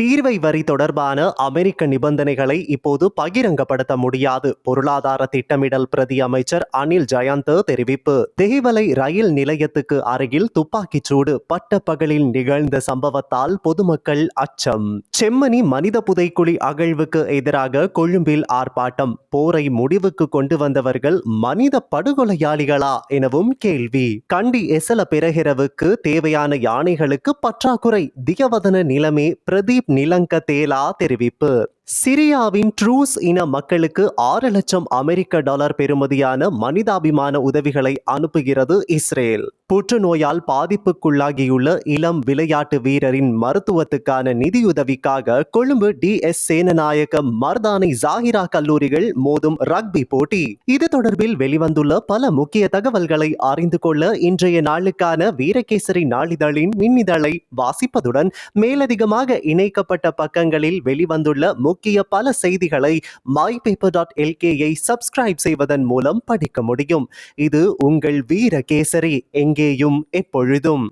தீர்வை வரி தொடர்பான அமெரிக்க நிபந்தனைகளை இப்போது பகிரங்கப்படுத்த முடியாது. பொருளாதார திட்டமிடல் பிரதி அமைச்சர் அனில் ஜயந்த் தெரிவிப்பு. தேவலை ரயில் நிலையத்துக்கு அருகில் துப்பாக்கிச் சூடு பட்டப்பகலில் நிகழ்ந்த சம்பவத்தால் பொதுமக்கள் அச்சம். செம்மணி மனித புதைக்குழி அகழ்வுக்கு எதிராக கொழும்பில் ஆர்ப்பாட்டம். போரை முடிவுக்கு கொண்டு வந்தவர்கள் மனித படுகொலையாளிகளா எனவும் கேள்வி. கண்டி எசல பிறகிரவுக்கு தேவையான யானைகளுக்கு பற்றாக்குறை. தியவதன நிலைமை பிரதீப் நிலங்க தேலா தெரிவிப்பு. சிரியாவின் ட்ரூஸ் இன மக்களுக்கு ஆறு லட்சம் அமெரிக்க டாலர் பெறுமதியான மனிதாபிமான உதவிகளை அனுப்புகிறது இஸ்ரேல். புற்றுநோயால் பாதிப்புக்குள்ளாகியுள்ள இளம் விளையாட்டு வீரரின் மருத்துவத்துக்கான நிதியுதவிக்காக கொழும்பு டி எஸ் சேனநாயக்க மர்தானை ஜாகிரா கல்லூரிகள் மோதும் ரக்பி போட்டி. இது தொடர்பில் வெளிவந்துள்ள பல முக்கிய தகவல்களை அறிந்து கொள்ள இன்றைய நாளுக்கான வீரகேசரி நாளிதழின் மின்னிதழை வாசிப்பதுடன் மேலதிகமாக இணைக்கப்பட்ட பக்கங்களில் வெளிவந்துள்ள முக்கிய பல செய்திகளை மை பேப்பர் டாட் எல்கேயை சப்ஸ்கிரைப் செய்வதன் மூலம் படிக்க முடியும். இது உங்கள் வீரகேசரி. எங்கேயும் எப்பொழுதும்.